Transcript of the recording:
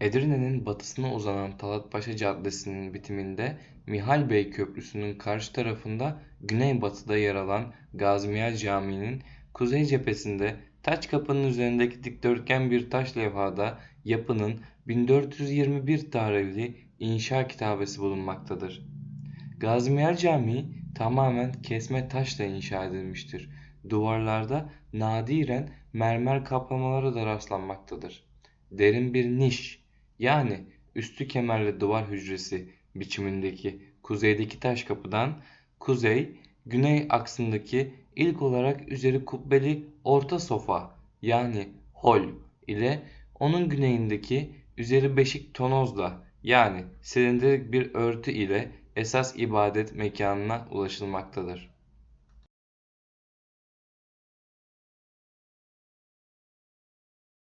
Edirne'nin batısına uzanan Talatpaşa Caddesi'nin bitiminde Mihal Bey Köprüsü'nün karşı tarafında güneybatıda yer alan Gazi Camii'nin kuzey cephesinde taç kapının üzerindeki dikdörtgen bir taş levhada yapının 1421 tarihli inşa kitabesi bulunmaktadır. Gazi Camii tamamen kesme taşla inşa edilmiştir. Duvarlarda nadiren mermer kaplamalara da rastlanmaktadır. Derin bir niş yani üstü kemerli duvar hücresi biçimindeki kuzeydeki taş kapıdan kuzey güney aksındaki ilk olarak üzeri kubbeli orta sofa yani hol ile onun güneyindeki üzeri beşik tonozla yani silindirik bir örtü ile esas ibadet mekanına ulaşılmaktadır.